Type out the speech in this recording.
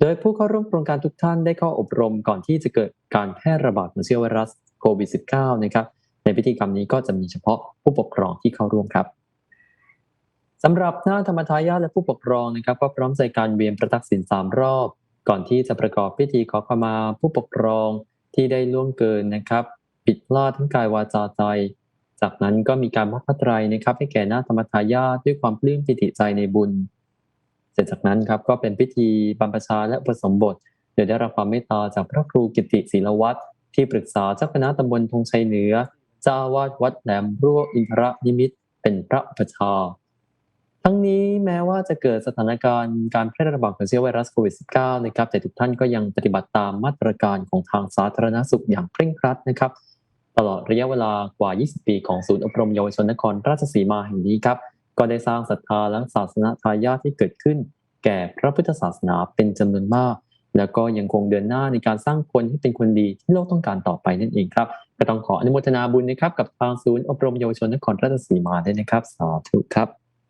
โดยผู้เข้าร่วมโครงการทุกท่านได้เข้าอบรมก่อนที่จะเกิดการแพร่ระบาดของเชื้อไวรัสโควิด -19 นะครับในพิธีกรรมนี้ก็จะมีเฉพาะผู้ปกครองที่เข้าร่วมครับสำหรับหน้าธรรมทายาทและผู้ปกครองนะครับก็พร้อมใจการเวียนประทักษิณสามรอบ ก่อนที่จะประกอบพิธีขอขมาผู้ปกครองที่ได้ล่วงเกินนะครับผิดลาดทั้งกายวาจาใจ จากนั้นก็มีการมอบพระไตรนะครับ ให้แก่หน้าธรรมทายาทด้วยความปลื้มปิติใจในบุญ เสร็จจากนั้นครับก็เป็นพิธีบรรพชาและอุปสมบทโดยได้รับความเมตตาจากพระครูกิติศิลวัตรที่ปรึกษาเจ้าคณะตำบลธงชัยเหนือเจ้าวาดวัดแหลมรั่วอินทรนิมิตเป็นพระอุปชาย์ทั้งนี้แม้ว่าจะเกิดสถานการณ์การแพร่ระบาดของเชื้อไวรัสโควิด -19 นะครับแต่ทุกท่านก็ยังปฏิบัติตามมาตรการของทางสาธารณสุขอย่างเคร่งครัดนะครับ ตลอดระยะเวลากว่า 20 ปีของศูนย์อบรมเยาวชนนครราชสีมาแห่งนี้ครับก็ได้สร้างศรัทธาและศาสนาทายาทที่เกิดขึ้น แก่พระพุทธศาสนาเป็นจำนวนมาก แล้วก็ยังคงเดินหน้าในการสร้างคนให้เป็นคนดีที่โลกต้องการต่อไปนั่นเองครับก็ต้องขออนุโมทนาบุญนะครับกับทางศูนย์อบรมเยาวชนนครราชสีมาด้วยนะครับสาธุครับ